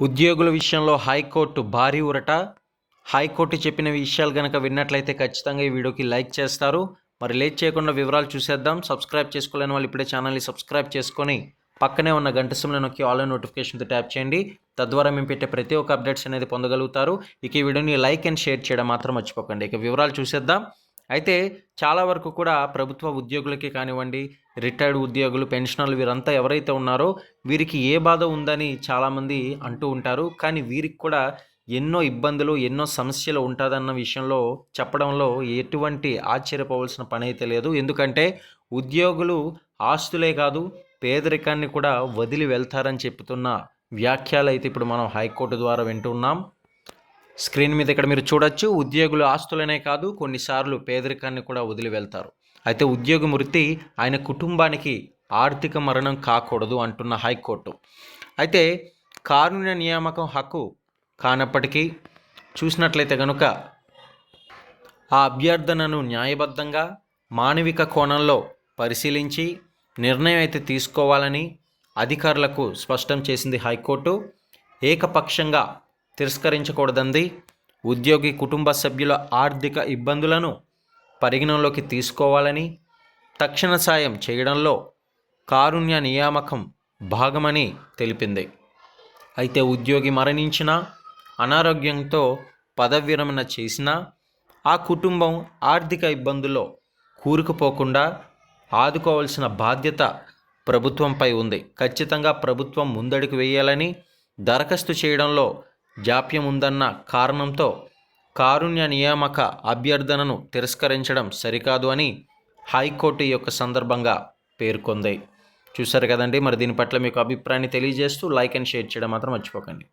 ఉద్యోగుల విషయంలో హైకోర్టు భారీ ఉరట హైకోర్టు చెప్పిన విషయాలు కనుక విన్నట్లయితే ఖచ్చితంగా ఈ వీడియోకి లైక్ చేస్తారు. మరి లేట్ చేయకుండా వివరాలు చూసేద్దాం. సబ్స్క్రైబ్ చేసుకోలేని వాళ్ళు ఇప్పుడే ఛానల్ని సబ్స్క్రైబ్ చేసుకొని పక్కనే ఉన్న గంట సిమ్లో నొక్కి ఆన్లైన్ నోటిఫికేషన్తో ట్యాప్ చేయండి. తద్వారా మేము పెట్టే ప్రతి ఒక్క అప్డేట్స్ అనేది పొందగలుగుతారు. ఇక ఈ వీడియోని లైక్ అండ్ షేర్ చేయడం మాత్రం మర్చిపోకండి. ఇక వివరాలు చూసేద్దాం. అయితే చాలా వరకు కూడా ప్రభుత్వ ఉద్యోగులకి కానివ్వండి రిటైర్డ్ ఉద్యోగులు పెన్షనర్లు వీరంతా ఎవరైతే ఉన్నారో వీరికి ఏ బాధ ఉందని చాలామంది అంటూ ఉంటారు. కానీ వీరికి కూడా ఎన్నో ఇబ్బందులు ఎన్నో సమస్యలు ఉంటుందన్న విషయంలో చెప్పడంలో ఎటువంటి ఆశ్చర్యపోవాల్సిన పని అయితే లేదు. ఎందుకంటే ఉద్యోగులు ఆస్తులే కాదు పేదరికాన్ని కూడా వదిలి వెళ్తారని చెప్తున్న వ్యాఖ్యలు అయితే ఇప్పుడు మనం హైకోర్టు ద్వారా వింటున్నాం. స్క్రీన్ మీద ఇక్కడ మీరు చూడొచ్చు ఉద్యోగులు ఆస్తులనే కాదు కొన్నిసార్లు పేదరికాన్ని కూడా వదిలి వెళ్తారు. అయితే ఉద్యోగ మృతి ఆయన కుటుంబానికి ఆర్థిక మరణం కాకూడదు అంటున్న హైకోర్టు. అయితే కారుణ్య నియామకం హక్కు కానప్పటికీ చూసినట్లయితే కనుక ఆ అభ్యర్థనను న్యాయబద్ధంగా మానవిక కోణంలో పరిశీలించి నిర్ణయం అయితే తీసుకోవాలని అధికారులకు స్పష్టం చేసింది హైకోర్టు. ఏకపక్షంగా తిరస్కరించకూడదంది ఉద్యోగి కుటుంబ సభ్యుల ఆర్థిక ఇబ్బందులను పరిగణనలోకి తీసుకోవాలని తక్షణ సాయం చేయడంలో కారుణ్య నియామకం భాగమని తెలిపింది. అయితే ఉద్యోగి మరణించిన అనారోగ్యంతో పదవిరమణ చేసినా ఆ కుటుంబం ఆర్థిక ఇబ్బందుల్లో కూరుకుపోకుండా ఆదుకోవాల్సిన బాధ్యత ప్రభుత్వంపై ఉంది. ఖచ్చితంగా ప్రభుత్వం ముందడుగు వేయాలని దరఖాస్తు చేయడంలో జాప్యం ఉందన్న కారణంతో కారుణ్య నియామక అభ్యర్థనను తిరస్కరించడం సరికాదు అని హైకోర్టు యొక్క సందర్భంగా పేర్కొంది. చూసారు కదండి మరి దీని పట్ల మీకు అభిప్రాయాన్ని తెలియజేస్తూ లైక్ అండ్ షేర్ చేయడం మాత్రం మర్చిపోకండి.